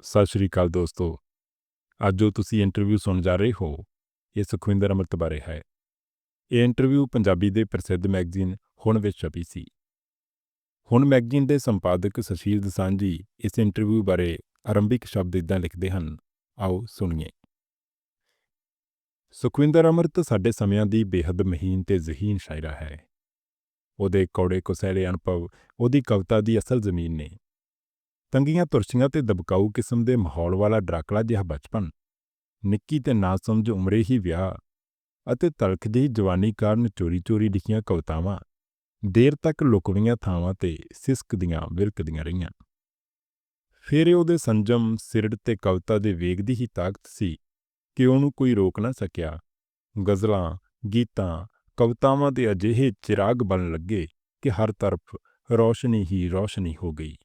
ਸਤਿ ਸ਼੍ਰੀ ਅਕਾਲ ਦੋਸਤੋ। ਅੱਜ ਜੋ ਤੁਸੀਂ ਇੰਟਰਵਿਊ ਸੁਣ ਜਾ ਰਹੇ ਹੋ, ਇਹ ਸੁਖਵਿੰਦਰ ਅੰਮ੍ਰਿਤ ਬਾਰੇ ਹੈ। ਇਹ ਇੰਟਰਵਿਊ ਪੰਜਾਬੀ ਦੇ ਪ੍ਰਸਿੱਧ ਮੈਗਜ਼ੀਨ ਹੁਣ ਵਿੱਚ ਛਪੀ ਸੀ। ਹੁਣ ਮੈਗਜ਼ੀਨ ਦੇ ਸੰਪਾਦਕ ਸੁਸ਼ੀਲ ਦਸਾਂਝੀ ਇਸ ਇੰਟਰਵਿਊ ਬਾਰੇ ਆਰੰਭਿਕ ਸ਼ਬਦ ਇਦਾਂ ਲਿਖਦੇ ਹਨ। ਆਓ ਸੁਣੀਏ। ਸੁਖਵਿੰਦਰ ਅੰਮ੍ਰਿਤ ਸਾਡੇ ਸਮਿਆਂ ਦੀ ਬੇਹੱਦ ਮਹੀਨ ਤੇ ਜ਼ਹੀਨ ਸ਼ਾਇਰਾ ਹੈ। ਉਹਦੇ ਕੌੜੇ ਕੁਸੈਲੇ ਅਨੁਭਵ, ਉਹਦੀ ਕਵਿਤਾ ਦੀ ਅਸਲ ਜ਼ਮੀਨ ਨੇ। ਤੰਗੀਆਂ ਤੁਰਸ਼ੀਆਂ ਤੇ ਦਬਕਾਊ ਕਿਸਮ ਦੇ ਮਾਹੌਲ ਵਾਲਾ ਡਰਾਕਲਾ ਜਿਹਾ ਬਚਪਨ। ਨਿੱਕੀ ਤੇ ਨਾ ਸਮਝ ਉਮਰੇ ਹੀ ਵਿਆਹ ਅਤੇ ਤਲਖ ਜਿਹੀ ਜਵਾਨੀ ਕਾਰਨ ਚੋਰੀ-ਚੋਰੀ ਲਿਖੀਆਂ ਕਵਿਤਾਵਾਂ ਦੇਰ ਤੱਕ ਲੁਕਵੀਆਂ ਥਾਵਾਂ ਤੇ ਸਿਸਕਦੀਆਂ ਵਿਰਕਦੀਆਂ ਰਹੀਆਂ। ਫਿਰ ਉਹਦੇ ਸੰਜਮ, ਸਿਰੜ ਤੇ ਕਵਿਤਾ ਦੇ ਵੇਗ ਦੀ ਹੀ ਤਾਕਤ ਸੀ ਕਿ ਉਹਨੂੰ ਕੋਈ ਰੋਕ ਨਾ ਸਕਿਆ। ਗਜ਼ਲਾਂ, ਗੀਤਾਂ, ਕਵਿਤਾਵਾਂ ਦੇ ਅਜਿਹੇ ਚਿਰਾਗ ਬਣ ਲੱਗੇ ਕਿ ਹਰ ਤਰਫ ਰੌਸ਼ਨੀ ਹੀ ਰੌਸ਼ਨੀ ਹੋ ਗਈ।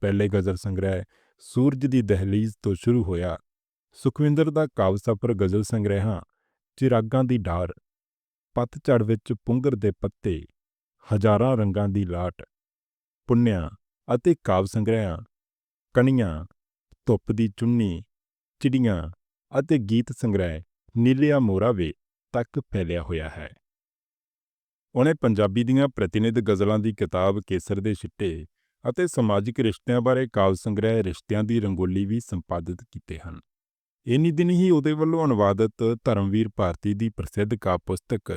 ਪਹਿਲੇ ਗਜ਼ਲ ਸੰਗ੍ਰਹਿ ਸੂਰਜ ਦੀ ਦਹਲੀਜ਼ ਤੋਂ ਸ਼ੁਰੂ ਹੋਇਆ। ਸੁਖਵਿੰਦਰ ਦਾ ਕਾਵਿ ਸਫਰ ਗਜ਼ਲ ਸੰਗ੍ਰਹਿਾਂ ਚਿਰਾਗਾਂ ਦੀ ਡਾਰ। ਪਤਝੜ ਵਿੱਚ ਪੁੰਗਰ ਦੇ ਪੱਤੇ, ਹਜ਼ਾਰਾਂ ਰੰਗਾਂ ਦੀ ਲਾਟ। ਪੁੰਨਿਆ ਅਤੇ ਕਾਵਿ ਸੰਗ੍ਰਹਿਾਂ ਕਣੀਆਂ, ਧੁੱਪ ਦੀ ਚੁੰਨੀ, ਚਿੜੀਆਂ ਅਤੇ ਗੀਤ ਸੰਗ੍ਰਹਿ, ਨੀਲਿਆ ਮੋਰਾਵੇ ਤੱਕ ਫੈਲਿਆ ਹੋਇਆ ਹੈ। ਉਹਨੇ ਪੰਜਾਬੀ ਦੀਆਂ ਪ੍ਰਤੀਨਿਧ ਗਜ਼ਲਾਂ ਦੀ ਕਿਤਾਬ ਕੇਸਰ ਦੇ ਛਿੱਟੇ ਅਤੇ ਸਮਾਜਿਕ ਰਿਸ਼ਤਿਆਂ ਬਾਰੇ ਕਾਵਿ ਸੰਗ੍ਰਹਿ ਰਿਸ਼ਤਿਆਂ ਦੀ ਰੰਗੋਲੀ ਵੀ ਸੰਪਾਦਿਤ ਕੀਤੇ ਹਨ। ਇਨੀ ਦਿਨ ਹੀ ਉਹਦੇ ਵੱਲੋਂ ਅਨੁਵਾਦਿਤ ਧਰਮਵੀਰ ਭਾਰਤੀ ਦੀ ਪ੍ਰਸਿੱਧ ਕਾਵਿ ਪੁਸਤਕ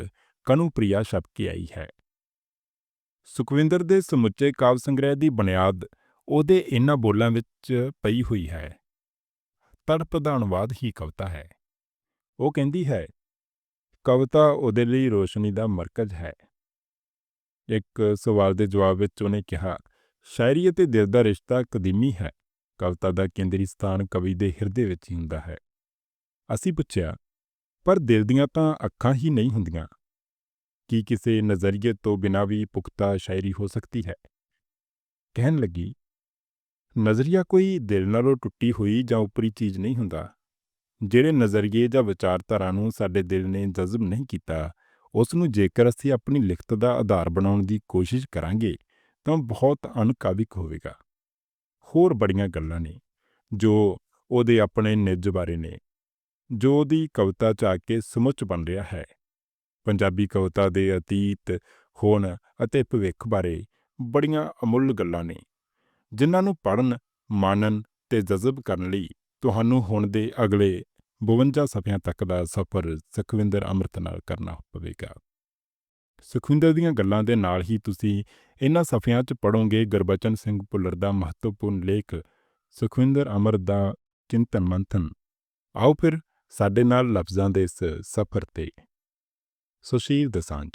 ਕਨੂ ਛਪ ਕੇ ਆਈ ਹੈ। ਸੁਖਵਿੰਦਰ ਦੇ ਸਮੁੱਚੇ ਕਾਵਿ ਸੰਗ੍ਰਹਿ ਦੀ ਬੁਨਿਆਦ ਉਹਦੇ ਇਹਨਾਂ ਬੋਲਾਂ ਵਿੱਚ ਪਈ ਹੋਈ ਹੈ। ਤੜਪ ਦਾ ਅਨੁਵਾਦ ਹੀ ਕਵਿਤਾ ਹੈ। ਉਹ ਕਹਿੰਦੀ ਹੈ, ਕਵਿਤਾ ਉਹਦੇ ਲਈ ਰੋਸ਼ਨੀ ਦਾ ਮਰਕਜ਼ ਹੈ। ਇੱਕ ਸਵਾਲ ਦੇ ਜਵਾਬ ਵਿੱਚ ਉਹਨੇ ਕਿਹਾ ਸ਼ਾਇਰੀ ਅਤੇ ਦਿਲ ਦਾ ਰਿਸ਼ਤਾ ਕਦੀਮੀ ਹੈ। ਕਵਿਤਾ ਦਾ ਕੇਂਦਰੀ ਸਥਾਨ ਕਵੀ ਦੇ ਹਿਰਦੇ ਵਿੱਚ ਹੀ ਹੁੰਦਾ ਹੈ। ਅਸੀਂ ਪੁੱਛਿਆ, ਪਰ ਦਿਲ ਦੀਆਂ ਤਾਂ ਅੱਖਾਂ ਹੀ ਨਹੀਂ ਹੁੰਦੀਆਂ? ਕੀ ਕਿਸੇ ਨਜ਼ਰੀਏ ਤੋਂ ਬਿਨਾਂ ਵੀ ਪੁਖਤਾ ਸ਼ਾਇਰੀ ਹੋ ਸਕਦੀ ਹੈ? ਕਹਿਣ ਲੱਗੀ, ਨਜ਼ਰੀਆ ਕੋਈ ਦਿਲ ਨਾਲੋਂ ਟੁੱਟੀ ਹੋਈ ਜਾਂ ਉਪਰੀ ਚੀਜ਼ ਨਹੀਂ ਹੁੰਦਾ। ਜਿਹੜੇ ਨਜ਼ਰੀਏ ਜਾਂ ਵਿਚਾਰਧਾਰਾ ਨੂੰ ਸਾਡੇ ਦਿਲ ਨੇ ਜਜ਼ਬ ਨਹੀਂ ਕੀਤਾ, ਉਸ ਨੂੰ ਜੇਕਰ ਅਸੀਂ ਆਪਣੀ ਲਿਖਤ ਦਾ ਆਧਾਰ ਬਣਾਉਣ ਦੀ ਕੋਸ਼ਿਸ਼ ਕਰਾਂਗੇ ਤਾਂ ਬਹੁਤ ਅਨਕਾਵਿਕ ਹੋਵੇਗਾ। ਹੋਰ ਬੜੀਆਂ ਗੱਲਾਂ ਨੇ, ਜੋ ਉਹਦੇ ਆਪਣੇ ਨਿੱਜ ਬਾਰੇ ਨੇ, ਜੋ ਉਹਦੀ ਕਵਿਤਾ ਚ ਆ ਕੇ ਸਮੁੱਚ ਬਣ ਰਿਹਾ ਹੈ। ਪੰਜਾਬੀ ਕਵਿਤਾ ਦੇ ਅਤੀਤ, ਹੋਣ ਅਤੇ ਭਵਿੱਖ ਬਾਰੇ ਬੜੀਆਂ ਅਮੁੱਲ ਗੱਲਾਂ ਨੇ, ਜਿਨ੍ਹਾਂ ਨੂੰ ਪੜਨ ਮਾਨਨ ਤੇ ਜਜ਼ਬ ਕਰਨ ਲਈ ਤੁਹਾਨੂੰ ਹੁਣ ਦੇ ਅਗਲੇ 52 ਸਫ਼ਿਆਂ ਤੱਕ ਦਾ ਸਫ਼ਰ ਸੁਖਵਿੰਦਰ ਅੰਮ੍ਰਿਤ ਨਾਲ ਕਰਨਾ ਪਵੇਗਾ। ਸੁਖਵਿੰਦਰ ਦੀਆਂ ਗੱਲਾਂ ਦੇ ਨਾਲ ਹੀ ਤੁਸੀਂ ਇਹਨਾਂ ਸਫ਼ਿਆਂ 'ਚ ਪੜੋਗੇ ਗੁਰਬਚਨ ਸਿੰਘ ਭੁੱਲਰ ਦਾ ਮਹੱਤਵਪੂਰਨ ਲੇਖ, ਸੁਖਵਿੰਦਰ ਅਮਰ ਦਾ ਚਿੰਤਨ ਮੰਥਨ। ਆਓ ਫਿਰ ਸਾਡੇ ਨਾਲ ਲਫ਼ਜ਼ਾਂ ਦੇ ਇਸ ਸਫ਼ਰ ਤੇ। ਸੁਸ਼ੀਲ ਦਸਾਂਝ